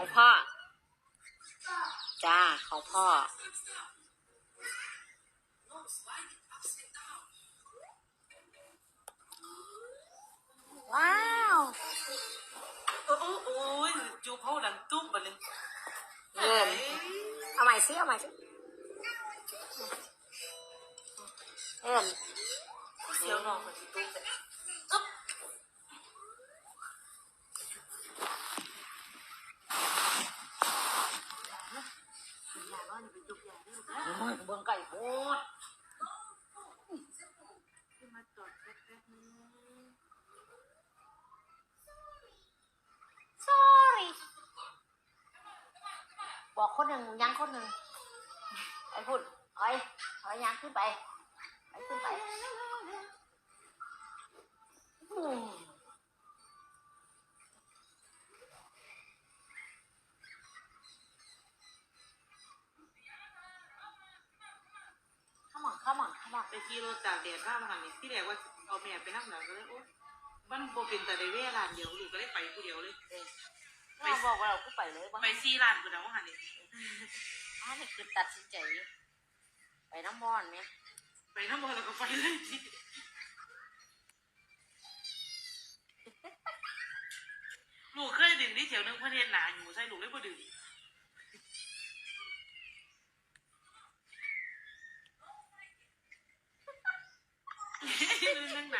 ของพ่อ จ้า ของพ่อ ว้าวโอ้โอ้โอ้ยจูเขาดังตุ้มบันนึงเงินเอาใหม่สิเอาใหม่สิเงินเสียวน้องมันสิตุ้มแต่อึ๊บโอ้ย เบื้องไก่โพดมาจอดแป๊บนึง sorry บอกคนหนึ่งยังคนหนึ่งไอ้พุ่นไอ้ไอ้ยังขึ้นไปไอ้ขึ้นไป ข้ามอนไปขี่รถตากแดดข้ามหันนี่ที่แรกว่าเอาแม่ไปนั่งหลังก็เลยโอ้มันโบเป็นแต่ได้เวลานเดียวลูกก็เลยไปผู้เดียวเลยเราบอกว่าเราก็ไปเลยว่าไปซีลานกูนะว่าหันนี่อันนี้คือตัดสินใจไปน้ำมอนไหมไปน้ำบอลแล้วก็ไปเลยลูกเคยดื่มที่เถียวนึงประเทศหนาอยู่ใช่ลูกเลยบ่ดื่ม นั่งหน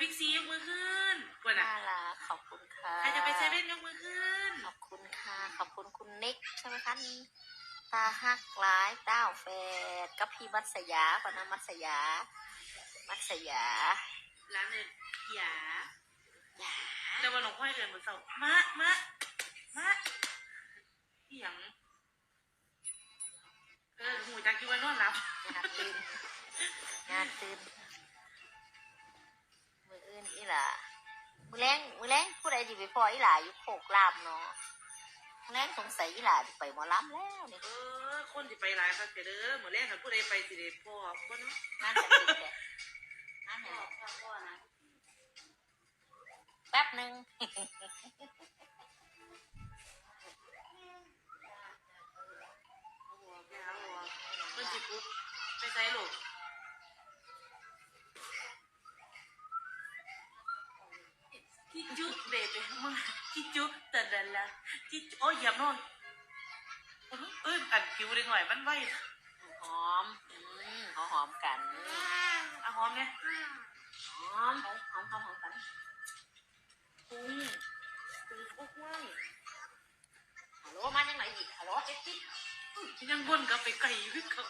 บิ๊กซียกมือขึ้นกว่าน่ะน่ารักขอบคุณค่ะใครจะไปเซเว่นยกมือขึ้น ขอบคุณค่ะ ขอบคุณคุณนิกใช่ไหมคะนี่ตาฮักร้ายเต้าแฟดกับพี่มัตสยาคนนะมัตสยา มัตสยาร้านเดินหยาหยาแต่วันหลวงพ่อให้เดินเหมือนเสามะมะมะอีหยังเออหูจักคิดว่านอนหลับงานตื่น พออีหล่ะอยู่โคกลามเนาะมือแรงสงสัยอีหล่ะที่ไปหมอลำแล้วนี่เออคนที่ไปหลายครับเด้อเหมือนแรกค่ะผู้ใดไปสิเดพ่อพ่อเนาะงานจะตื่นแหละงานเนี่ยแป๊บหนึ่งเอาหัวไปหาหัวเพิ่นสิปุ๊บไปใส่ลูก เบมาจิจุแต่ดันละจิจุโอ้ยอย่านอนเอ้ยอันคิวได้หน่อยมันไหวหอมหอมหอมกันเอาหอมไงหอมหอมหอมหอมหอมกันปุ้งปุ้งปุ้งว่างฮัลโหลมายังไงอีกฮัลโหลเจ๊จิ๊บยังวนกับไปไกลอยู่คือเขา